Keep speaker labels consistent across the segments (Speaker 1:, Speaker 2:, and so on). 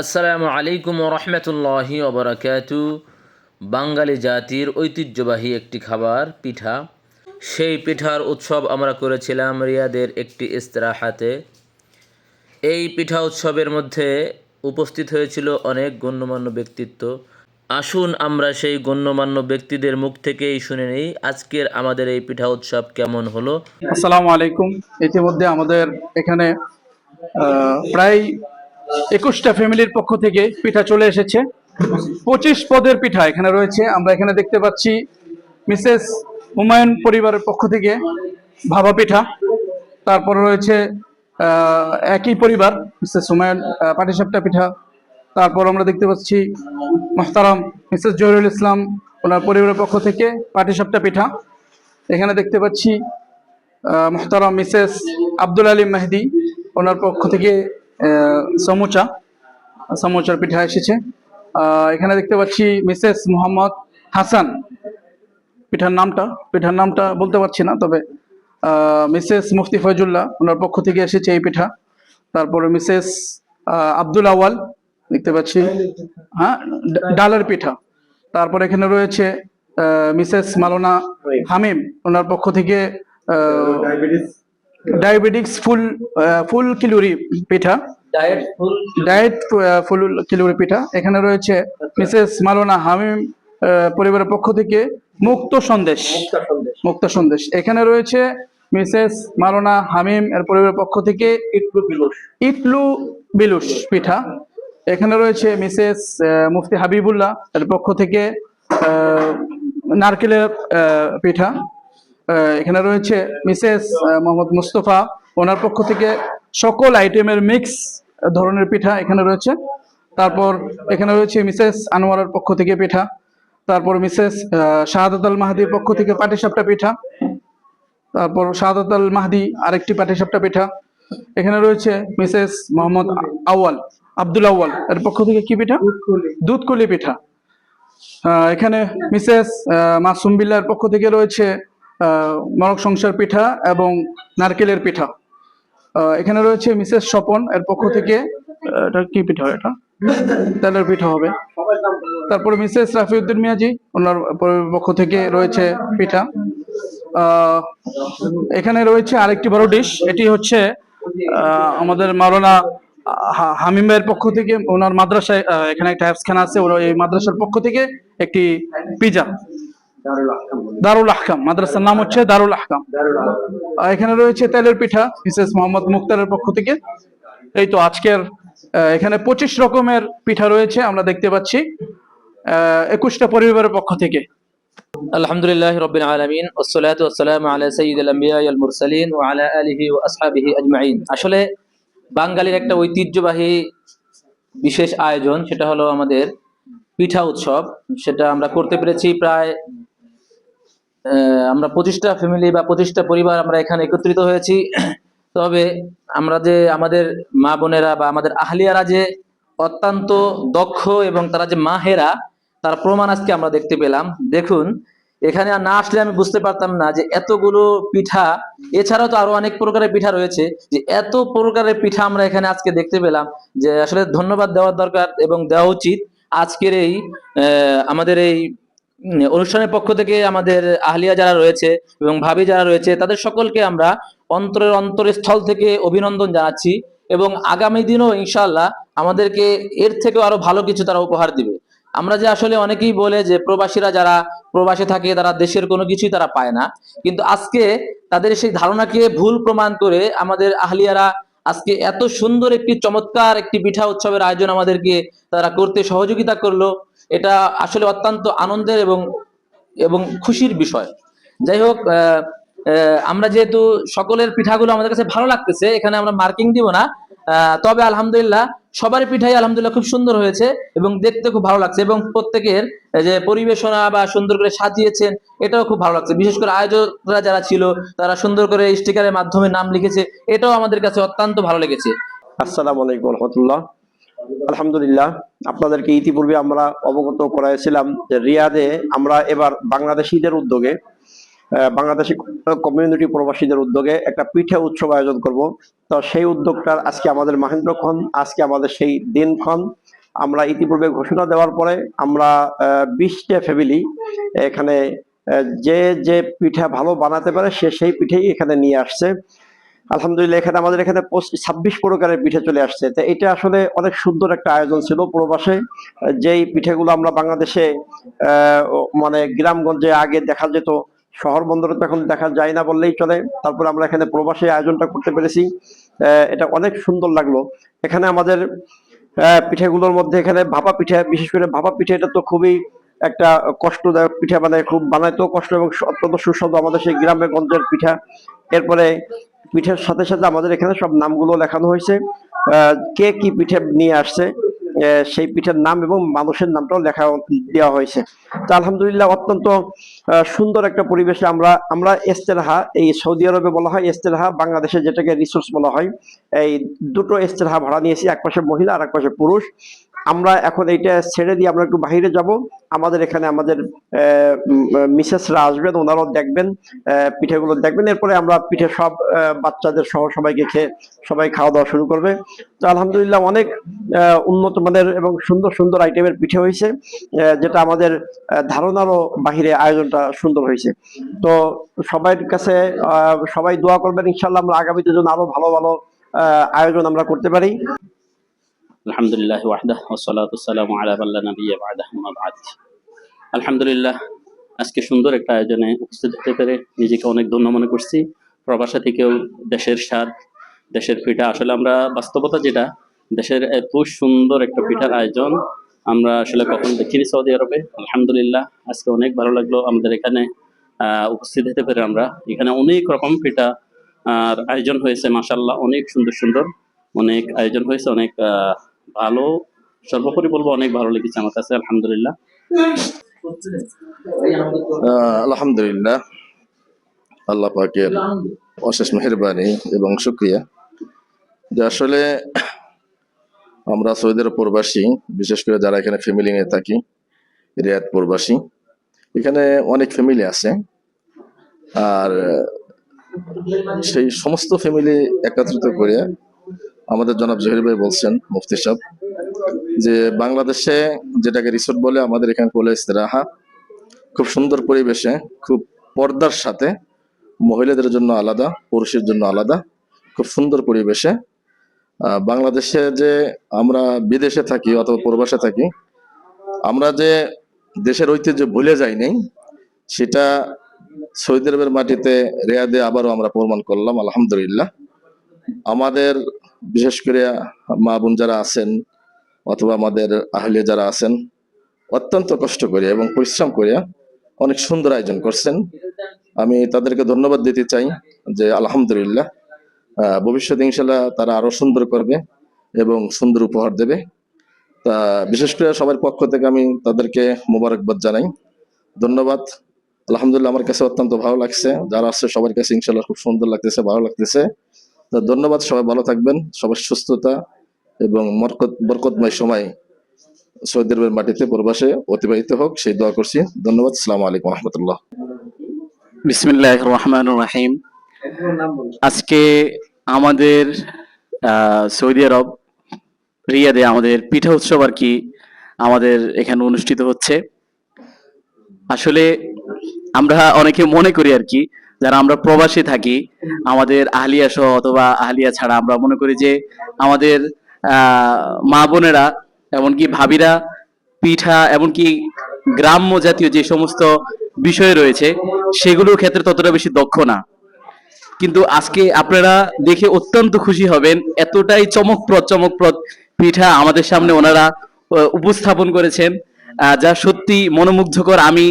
Speaker 1: আসসালামু আলাইকুম রহমতুল্লাহি ওবরাকাতু বাঙালি জাতির ঐতিহ্যবাহী একটি খাবার, পিঠা। সেই পিঠার উৎসব আমরা করেছিলাম রিয়াদের একটি ইস্তেরাহাতে। এই পিঠা উৎসবের মধ্যে উপস্থিত হয়েছিল অনেক গণ্যমান্য ব্যক্তিত্ব। আসুন আমরা সেই গণ্যমান্য ব্যক্তিদের মুখ থেকেই শুনে নিই আজকের আমাদের এই পিঠা উৎসব কেমন হলো।
Speaker 2: আসসালামু আলাইকুম। ইতিমধ্যে আমাদের এখানে প্রায় একুশটা ফ্যামিলির পক্ষ থেকে পিঠা চলে এসেছে। পঁচিশ পদের পিঠা এখানে রয়েছে। আমরা এখানে দেখতে পাচ্ছি মিসেস হুমায়ুন পরিবারের পক্ষ থেকে ভাবা পিঠা। তারপর রয়েছে একই পরিবার, মিসেস হুমায়ুন পাটিসাপটা পিঠা। তারপর আমরা দেখতে পাচ্ছি মোহতারাম, মিসেস জহিরুল ইসলাম, ওনার পরিবারের পক্ষ থেকে পাটিসাপটা পিঠা। এখানে দেখতে পাচ্ছি মোহতারাম, মিসেস আব্দুল আলী মেহেদি, ওনার পক্ষ থেকে সমুচা, সমুচার পিঠা এসেছে। এখানে দেখতে পাচ্ছি মিসেস মোহাম্মদ হাসান পিঠার নামটা। পিঠার নামটা বলতে পারছি না, তবে মিসেস মুফতি ফয়জুল্লাহ ওনার পক্ষ থেকে এসেছে এই পিঠা। তারপরে মিসেস আব্দুল আওয়াল দেখতে পাচ্ছি। হ্যাঁ ডালের পিঠা। তারপর এখানে রয়েছে মিসেস মালোনা হামিম ওনার পক্ষ থেকে ডায়াবেটিক্স ফুল ফুল কিলুরি পিঠা।
Speaker 1: ডায়েট ফুল
Speaker 2: কিলুরি পিঠা। এখানে রয়েছে মিসেস মালোনা হামিম পরিবারের পক্ষ থেকে মুক্ত সন্দেশ। মুক্ত সন্দেশ। এখানে রয়েছে মিসেস মালোনা হামিম এর পরিবারের পক্ষ থেকে ইটলু বিলুস ইটলু বিলুস পিঠা। এখানে রয়েছে মিসেস মুফতি হাবিবুল্লাহ এর পক্ষ থেকে নারকেলের পিঠা। এখানে রয়েছে মিসেস মোহাম্মদ মুস্তফা। ওনার পক্ষ থেকে সকল আইটেমের মিক্স ধরনের পিঠা এখানে রয়েছে। তারপর এখানে রয়েছে মিসেস আনোয়ারের পক্ষ থেকে পিঠা। তারপর মিসেস শাহাদাত আল মাহাদির পক্ষ থেকে পাটিসাপটা পিঠা। তারপর শাহাদাত আল মাহদি আরেকটি পাটিসাপটা পিঠা। এখানে রয়েছে মিসেস মোহাম্মদ আউয়াল আব্দুল আউয়াল। এর পক্ষ থেকে কি পিঠা? দুধকলি। পিঠা। এখানে মিসেস মাসুম বিল্লার পক্ষ থেকে রয়েছে মরক সংসার পিঠা এবং নারকেলের পিঠা। এখানে রয়েছে মিসেস স্বপন এর পক্ষ থেকে এটা কি পিঠা এটা? তেলের পিঠা হবে। তারপরে মিসেস রাফিউদ্দিন মিয়াজি, ওনার পক্ষ থেকে রয়েছে পিঠা। এখানে রয়েছে আরেকটি বড় ডিশ এটি হচ্ছে আমাদের মাওলানা হা- হামিম পক্ষ থেকে, ওনার মাদ্রাসায় এখানে একটা অ্যাপসখানা আছে ওরা এই মাদ্রাসার পক্ষ থেকে একটি পিজা দারুল আহকাম মাদ্রাসার নাম হচ্ছে দারুল আহকাম। আহ, এখানে রয়েছে তেলের পিঠা মিসেস মোহাম্মদ মুক্তারের পক্ষ থেকে। এই তো আজকের আহ, এখানে পঁচিশ রকমের পিঠা রয়েছে আমরা দেখতে পাচ্ছি আহ, একুশটা পরিবারের পক্ষ থেকে।
Speaker 1: আলহামদুলিল্লাহ রবিন আলমিন ওসলাত ওসালাম আলা সঈদ আল মুরসালিন ও আলা আলিহি ও আসহাবিহি আজমাইন। আসলে বাঙালির একটা ঐতিহ্যবাহী বিশেষ আয়োজন সেটা হলো আমাদের পিঠা উৎসব। সেটা আমরা করতে পেরেছি প্রায় আমরা পঁচিশটা ফ্যামিলি বা পঁচিশটা পরিবার আমরা এখানে একত্রিত হয়েছি। তবে আমরা যে আমাদের মা বোনেরা বা আমাদের আহলিয়ারা যে অত্যন্ত দক্ষ এবং তারা যে মাহেরা, তার প্রমাণ আজকে আমরা দেখতে পেলাম। দেখুন, এখানে না আসলে আমি বুঝতে পারতাম না যে এতগুলো পিঠা, এছাড়াও তো আরও অনেক প্রকারের পিঠা রয়েছে, যে এত প্রকারের পিঠা আমরা এখানে আজকে দেখতে পেলাম যে আসলে ধন্যবাদ দেওয়ার দরকার এবং দেওয়া উচিত। আজকের এই আমাদের এই অনুষ্ঠানের পক্ষ থেকে আমাদের আহলিয়া যারা রয়েছে এবং ভাবি যারা রয়েছে, তাদের সকলকে আমরা অন্তরের অন্তরস্থল থেকে অভিনন্দন জানাচ্ছি এবং আগামী দিনও ইনশাল্লাহ আমাদেরকে এর থেকেও আরও ভালো কিছু তারা উপহার দিবে। আমরা যে আসলে অনেকেই বলে যে প্রবাসীরা যারা প্রবাসে থাকে, তারা দেশের কোনো কিছুই তারা পায় না। কিন্তু আজকে তাদের সেই ধারণাকে ভুল প্রমাণ করে আমাদের আহলিয়ারা আজকে এত সুন্দর একটি চমৎকার একটি পিঠা উৎসবের আয়োজন আমাদেরকে তারা করতে সহযোগিতা করল। এটা আসলে অত্যন্ত আনন্দের এবং এবং খুশির বিষয়। যাই হোক আমরা যেহেতু সকলের পিঠাগুলো আমাদের কাছে ভালো লাগতেছে, এখানে আমরা মার্কিং দিব না। তবে আলহামদুলিল্লাহ সবার পিঠাই আলহামদুলিল্লাহ খুব সুন্দর হয়েছে এবং দেখতে খুব ভালো লাগছে এবং প্রত্যেকের যে পরিবেশনা বা সুন্দর করে সাজিয়েছেন, এটাও খুব ভালো লাগছে। বিশেষ করে আয়োজকরা যারা ছিল, তারা সুন্দর করে স্টিকারের মাধ্যমে নাম লিখেছে, এটাও আমাদের কাছে অত্যন্ত ভালো লেগেছে।
Speaker 3: আসসালামু আলাইকুম রহমতুল্লাহ। আলহামদুলিল্লাহ, আপনাদেরকে ইতিপূর্বে আমরা অবগত করাইছিলাম যে রিয়াদে আমরা এবার বাংলাদেশিদের উদ্যোগে বাংলাদেশি কমিউনিটি প্রবাসীদের উদ্যোগে একটা পিঠা উৎসব আয়োজন করব। তো সেই উদ্যোগটার আজকে আমাদের মাহেন্দ্রক্ষণ আজকে আমাদের সেই দিনক্ষণ আমরা ইতিপূর্বে ঘোষণা দেওয়ার পরে আমরা বিশটা ফ্যামিলি এখানে যে যে পিঠা ভালো বানাতে পারে সে সেই পিঠেই এখানে নিয়ে আসছে। আলহামদুলিল্লাহ, এখানে আমাদের এখানে ছাব্বিশ প্রকারের পিঠে চলে আসছে। তো এটা আসলে অনেক সুন্দর একটা আয়োজন ছিল প্রবাসে। যেই পিঠেগুলো আমরা বাংলাদেশে মানে গ্রামগঞ্জে আগে দেখা যেত, শহর বন্দরে তো এখন দেখা যায় না বললেই চলে। তারপর আমরা এখানে প্রবাসে আয়োজনটা করতে পেরেছি। এটা অনেক সুন্দর লাগল। এখানে আমাদের পিঠেগুলোর মধ্যে এখানে ভাপা পিঠা, বিশেষ করে ভাপা পিঠে, এটা তো খুবই একটা কষ্টদায়ক পিঠা মানে খুব বানাইতেও কষ্ট এবং অত্যন্ত সুস্বাদু আমাদের সেই গ্রামে গঞ্জের পিঠা। এরপরে পিঠের সাথে সাথে আমাদের এখানে সব নামগুলো লেখানো হয়েছে। কে কি পিঠে নিয়ে আসছে সেই পিঠের নাম এবং মানুষের নামটাও লেখা দেওয়া হয়েছে। তো আলহামদুলিল্লাহ অত্যন্ত সুন্দর একটা পরিবেশে আমরা আমরা এস্তেরাহা এই সৌদি আরবে বলা হয় এস্তেরাহা বাংলাদেশে যেটাকে রিসোর্স বলা হয়, এই দুটো এস্তেরাহা ভাড়া নিয়েছি, এক পাশে মহিলা আর এক পাশে পুরুষ। আমরা এখন এইটা ছেড়ে দিয়ে আমরা একটু বাইরে যাব। আমাদের এখানে আমাদের মিসেসরা আসবেন, ওনারাও দেখবেন পিঠেগুলো দেখবেন। এরপরে আমরা পিঠে সব বাচ্চাদের সহ সবাইকে খেয়ে সবাই খাওয়া দাওয়া শুরু করবে। তো আলহামদুলিল্লাহ অনেক উন্নত মানের এবং সুন্দর সুন্দর আইটেমের পিঠে হয়েছে যেটা আমাদের ধারণারও বাহিরে আয়োজনটা সুন্দর হয়েছে। তো সবার কাছে সবাই দোয়া করবেন ইনশাল্লাহ আমরা আগামীতে যেন আরও ভালো ভালো আয়োজন আমরা করতে পারি।
Speaker 4: আলহামদুলিল্লাহ ওয়াহদাহ ওয়াসসালাতু ওয়াসসালামু আলা মান লা নাবিয়্যা বা'দাহু আম্মা বা'দ। আলহামদুলিল্লাহ আজকে সুন্দর একটা আয়োজনে উপস্থিত হতে পেরে নিজেকে অনেক ধন্য মনে করছি। প্রবাসা থেকেও দেশের স্বাদ দেশের পিঠা আসলে আমরা বাস্তবতা যেটা দেশের এত সুন্দর একটা পিঠার আয়োজন আমরা আসলে কখন দেখিনি সৌদি আরবে। আলহামদুলিল্লাহ আজকে অনেক ভালো লাগল আমাদের এখানে উপস্থিত হতে পেরে আমরা। এখানে অনেক রকম পিঠা আর আয়োজন হয়েছে মাসাল্লাহ অনেক সুন্দর সুন্দর অনেক আয়োজন হয়েছে অনেক আহ, ভালো। সর্বোপরি বলব অনেক ভালো লেগেছে আমার কাছে, আলহামদুলিল্লাহ।
Speaker 5: আলহামদুলিল্লাহ। আল্লাহ পাকের অশেষ মেহরবানি এবং শুক্রিয়া। যে আসলে আমরা সৌদি আরব প্রবাসী, বিশেষ করে যারা এখানে ফ্যামিলি নিয়ে থাকি, রিয়াদ প্রবাসী, এখানে অনেক ফ্যামিলি আছে। আর সেই সমস্ত ফ্যামিলি একত্রিত করে আমাদের জনাব জহির ভাই বলছেন, মুফতি সাহেব, যে বাংলাদেশে যেটাকে রিসোর্ট বলে, আমাদের এখানে বলে ইস্তেরাহা, খুব সুন্দর পরিবেশে, খুব পর্দার সাথে মহিলাদের জন্য আলাদা, পুরুষের জন্য আলাদা, খুব সুন্দর পরিবেশে। বাংলাদেশে যে আমরা বিদেশে থাকি অথবা প্রবাসে থাকি, আমরা যে দেশের ঐতিহ্য ভুলে যাই নাই, সেটা সৌদি আরবের মাটিতে রেয়াদে আবারও আমরা প্রমাণ করলাম, আলহামদুলিল্লাহ। আমাদের বিশেষ করে মা বোন যারা আছেন অথবা আমাদের আহলে যারা আছেন, অত্যন্ত কষ্ট করে এবং পরিশ্রম করে অনেক সুন্দর আয়োজন করছেন। আমি তাদেরকে ধন্যবাদ দিতে চাই যে আলহামদুলিল্লাহ ভবিষ্যতে ইনশাল্লাহ তারা আরও সুন্দর করবে এবং সুন্দর উপহার দেবে। তা বিশেষ করে সবার পক্ষ থেকে আমি তাদেরকে মোবারকবাদ জানাই। ধন্যবাদ। আলহামদুলিল্লাহ আমার কাছে অত্যন্ত ভালো লাগছে। যারা আসছে সবার কাছে ইনশাল্লাহ খুব সুন্দর লাগতেছে, ভালো লাগতেছে। তো ধন্যবাদ, সবাই ভালো থাকবেন, সবার সুস্থতা এবং বরকত বরকতময় সময় সৌদি আরবের মাটিতে, প্রবাসে অতিবাহিত হোক, সেই দোয়া করছি। ধন্যবাদ সালাম আলাইকুম রহমতুল্লাহ।
Speaker 6: বিসমিল্লাহ রহমান রাহিম। আজকে আমাদের সৌদি আরব রিয়াদে আমাদের পিঠা উৎসব আর কি আমাদের এখানে অনুষ্ঠিত হচ্ছে। আসলে আমরা অনেকে মনে করি আর কি যারা আমরা প্রবাসী থাকি আমাদের আহলিয়া সহ অথবা আহলিয়া ছাড়া আমরা মনে করি যে আমাদের আহ, মা বোনেরা এমনকি ভাবিরা পিঠা এমনকি গ্রাম্য জাতীয় যে সমস্ত বিষয় রয়েছে সেগুলোর ক্ষেত্রে ততটা বেশি দক্ষ না। কিন্তু আজকে আপনারা দেখে অত্যন্ত খুশি হবেন এতটাই চমকপ্রদ চমকপ্রদ পিঠা আমাদের সামনে ওনারা উপস্থাপন করেছেন। যা সত্যি মনোমুগ্ধকর আমি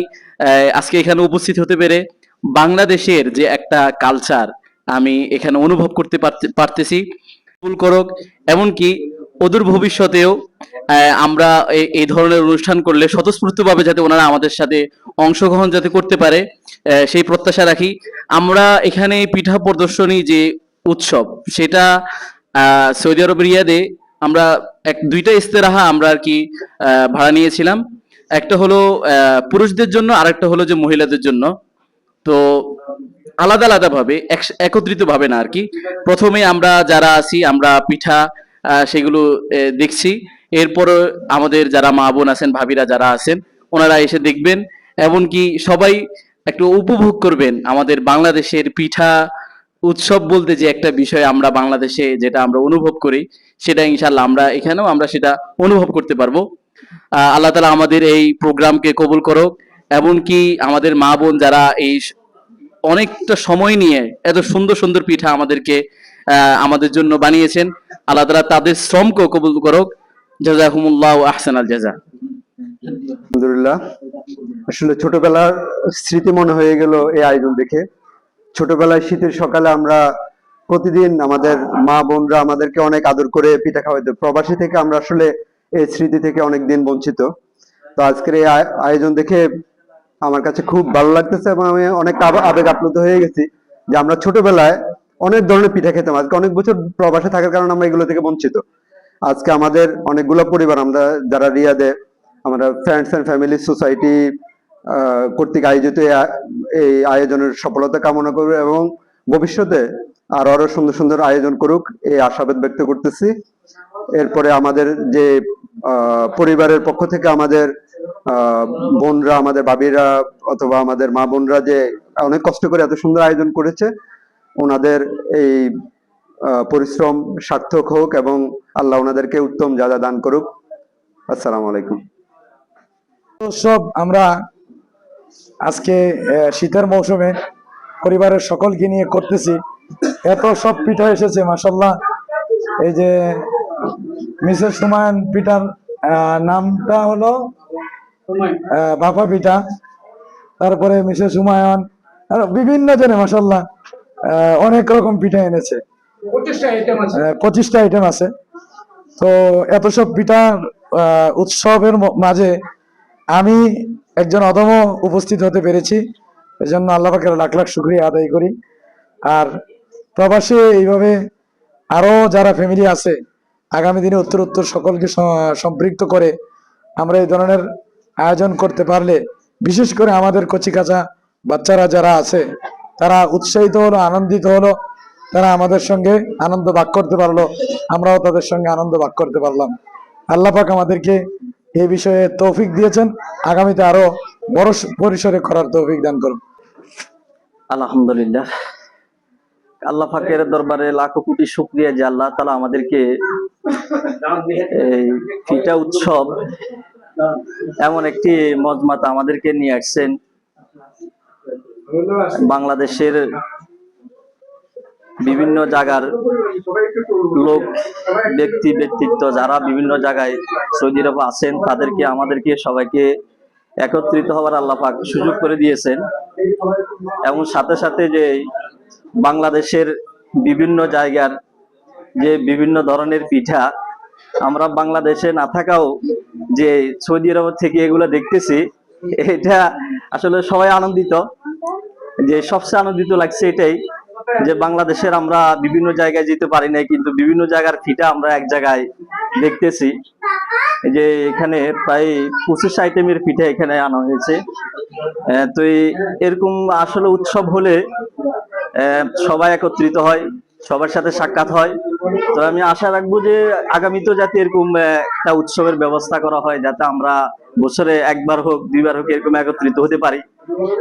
Speaker 6: আজকে এখানে উপস্থিত হতে পেরে বাংলাদেশের যে একটা কালচার আমি এখানে অনুভব করতে পারতে- পারতেছি। ফুল করক, এমনকি অদূর ভবিষ্যতেও আমরা এই ধরনের অনুষ্ঠান করলে স্বতঃস্ফূর্তভাবে যাতে ওনারা আমাদের সাথে অংশগ্রহণ যাতে করতে পারে সেই প্রত্যাশা রাখি। আমরা এখানে পিঠা প্রদর্শনী যে উৎসব, সেটা সৌদি আরব রিয়াদে আমরা এক, দুইটা ইস্তেরাহা আমরা আর কি ভাড়া নিয়েছিলাম। একটা হলো পুরুষদের জন্য আর একটা হলো যে মহিলাদের জন্য। তো আলাদা আলাদা ভাবে একত্রিত ভাবে না আর কি। প্রথমে আমরা যারা আছি, আমরা পিঠা সেগুলো দেখছি। এরপরে আমাদের যারা মা বোন আছেন, ভাবিরা যারা আছেন, ওনারা এসে দেখবেন। এমনকি সবাই একটু উপভোগ করবেন আমাদের বাংলাদেশের পিঠা উৎসব বলতে যে একটা বিষয় আমরা বাংলাদেশে যেটা আমরা অনুভব করি, সেটা ইনশাল্লাহ আমরা এখানেও আমরা সেটা অনুভব করতে পারব। আল্লাহ তালা আমাদের এই প্রোগ্রামকে কবুল করুক। এমনকি আমাদের মা বোন যারা এই অনেকটা সময় নিয়ে এত সুন্দর সুন্দর পিঠা আমাদেরকে আমাদের জন্য বানিয়েছেন। আল্লাহ তালা তাদের শ্রমকে কবুল করুক। জাজাকুমুল্লাহ আহসান আল জাজা।
Speaker 3: আলহামদুলিল্লাহ। আসলে ছোটবেলার স্মৃতি মনে হয়ে গেল এই আয়োজন দেখে। ছোটবেলায় শীতের সকালে আমরা প্রতিদিন আমাদের মা বোনরা আমাদেরকে অনেক আদর করে পিঠা খাওয়াইতো। প্রবাসী থেকে আমরা আসলে এই স্মৃতি থেকে অনেক দিন বঞ্চিত। তো আজকের এই আয়- আয়োজন দেখে আমার কাছে খুব ভালো লাগতেছে এবং আমি অনেক আবেগ আপ্লুত হয়ে গেছি যে আমরা ছোটবেলায় অনেক ধরনের পিঠা খেতাম। আজকে অনেক বছর প্রবাসে থাকার কারণে আমরা এগুলো থেকে বঞ্চিত। আজকে আমাদের অনেকগুলো পরিবার, আমরা যারা রিয়াদে, আমরা ফ্রেন্ডস অ্যান্ড ফ্যামিলি সোসাইটি কর্তৃক আয়োজিত এই আয়োজনের সফলতা কামনা করব এবং ভবিষ্যতে আর, আরও সুন্দর সুন্দর আয়োজন করুক, এই আশাবাদ ব্যক্ত করতেছি। এরপরে আমাদের যে পরিবারের পক্ষ থেকে আমাদের বোনরা, আমাদের বাবিরা অথবা আমাদের মা বোনরা যে অনেক কষ্ট করে এত সুন্দর আয়োজন করেছে, ওনাদের এই পরিশ্রম সার্থক হোক এবং আল্লাহ ওনাদেরকে উত্তম যা যা দান করুক। আসসালামু আলাইকুম।
Speaker 7: সব আমরা আজকে শীতের মৌসুমে পরিবারের সকলকে নিয়ে করতেছি। এত সব পিঠা এসেছে মাসাল্লাহ এই যে মিসেস সুমায়ন পিঠার আহ, নামটা হলো বাপা পিঠা তারপরে মিসেস হুমায়ুন আরও বিভিন্ন জনে মাসাল্লাহ অনেক রকম পিঠা এনেছে। পঁচিশটা আইটেম আছে। তো এত সব পিঠার উৎসবের মাঝে আমি একজন অদম উপস্থিত হতে পেরেছি। এই জন্য পাকের লাখ লাখ শুক্রিয়া আদায় করি। আর প্রবাসে এইভাবে আরও যারা ফ্যামিলি আছে আগামী দিনে উত্তর উত্তর সকলকে সম্পৃক্ত করে আমরা এই ধরনের আয়োজন করতে পারলে, বিশেষ করে আমাদের কচিকাচা বাচ্চারা যারা আছে, তারা উৎসাহিত হলো, আনন্দিত হলো, তারা আমাদের সঙ্গে আনন্দ ভাগ করতে পারল, আমরাও তাদের সঙ্গে আনন্দ ভাগ করতে পারলাম। আল্লাহ পাক আমাদেরকে এই বিষয়ে তৌফিক দিয়েছেন, আগামীতে আরও বড় পরিসরে করার তৌফিক দান করুন।
Speaker 8: আলহামদুলিল্লাহ। আল্লাহ পাকের দরবারে লাখো কোটি শুক্রিয়া যে আল্লাহ তালা আমাদেরকে এই ফিটা উৎসব এমন একটি মজমাত আমাদেরকে নিয়ে আসছেন বাংলাদেশের বিভিন্ন জায়গার লোক, ব্যক্তি, ব্যক্তিত্ব যারা বিভিন্ন জায়গায় সৌদি আরব আছেন, তাদেরকে, আমাদেরকে সবাইকে একত্রিত হওয়ার আল্লাহ পাক সুযোগ করে দিয়েছেন। এবং সাথে সাথে যে বাংলাদেশের বিভিন্ন জায়গার যে বিভিন্ন ধরনের পিঠা আমরা বাংলাদেশে না থাকাও যে সৌদি আরব থেকে এগুলো দেখতেছি, এটা আসলে সবাই আনন্দিত। যে সবচেয়ে আনন্দিত লাগছে এটাই যে বাংলাদেশের আমরা বিভিন্ন জায়গায় যেতে পারি নাই, কিন্তু বিভিন্ন জায়গার পিঠা আমরা এক জায়গায় দেখতেছি। যে এখানে প্রায় পঁচিশ আইটেমের পিঠা এখানে আনা হয়েছে। তো এরকম আসলে উৎসব হলে সবাই একত্রিত হয়, সবার সাথে সাক্ষাৎ হয়। তো আমি আশা রাখব যে আগামীতেও যাতে এরকম একটা উৎসবের ব্যবস্থা করা হয় যাতে আমরা বছরে একবার হোক, দুইবার হোক এরকম একত্রিত হতে পারি।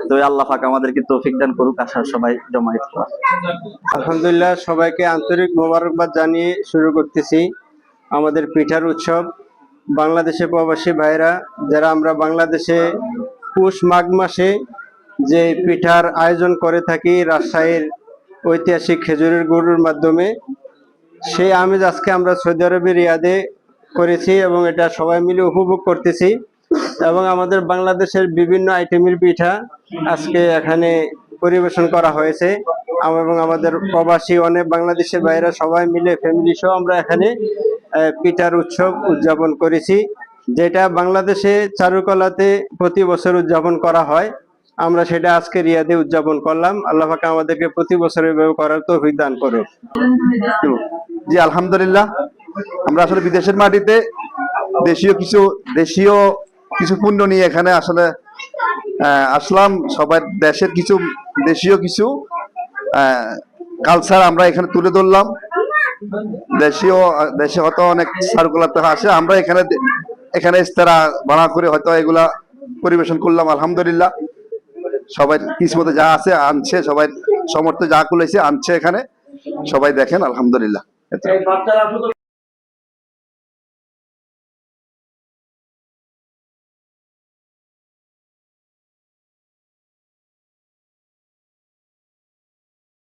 Speaker 8: তো আল্লাহ পাক আমাদেরকে তৌফিক দান করুক, আশা সবাই জমায়েত করা
Speaker 9: আলহামদুলিল্লাহ, সবাইকে আন্তরিক মোবারকবাদ জানিয়ে শুরু করতেছি আমাদের পিঠার উৎসব। বাংলাদেশে প্রবাসী ভাইরা যারা আমরা বাংলাদেশে পুষ মাঘ মাসে যে পিঠার আয়োজন করে থাকি, রাজশাহীর ঐতিহাসিক খেজুরের গরুর মাধ্যমে সেই আমেজ আজকে আমরা সৌদি আরবে রিয়াদে করেছি এবং এটা সবাই মিলে উপভোগ করতেছি। এবং আমাদের বাংলাদেশের বিভিন্ন আইটেমের পিঠা আজকে এখানে পরিবেশন করা হয়েছে। এবং আমাদের প্রবাসী অনেক বাংলাদেশের বাইরে সবাই মিলে ফ্যামিলি সহ আমরা এখানে পিঠার উৎসব উদযাপন করেছি, যেটা বাংলাদেশে চারুকলাতে প্রতি বছর উদযাপন করা হয়। আমরা সেটা আজকে রিয়াদে উদযাপন করলাম। আল্লাহ পাক আমাদেরকে প্রতি বছর এভাবে করার তৌফিক দান করুক।
Speaker 10: জি, আলহামদুলিল্লাহ। আমরা আসলে বিদেশের মাটিতে দেশীয় কিছু দেশীয় কিছু পুণ্য নিয়ে এখানে আসলে আসলাম। সবার দেশের কিছু, দেশীয় কিছু কালচার আমরা এখানে তুলে ধরলাম। দেশীয়, দেশে হয়তো অনেক সার্কুলার থেকে আসে আমরা এখানে এখানে ইস্তারা ভাড়া করে হয়তো এগুলা পরিবেশন করলাম, আলহামদুলিল্লাহ। সবাই কিসমতে যা আছে আনছে সবাই সমর্থ যা কুলেছে আনছে এখানে। সবাই দেখেন আলহামদুলিল্লাহ।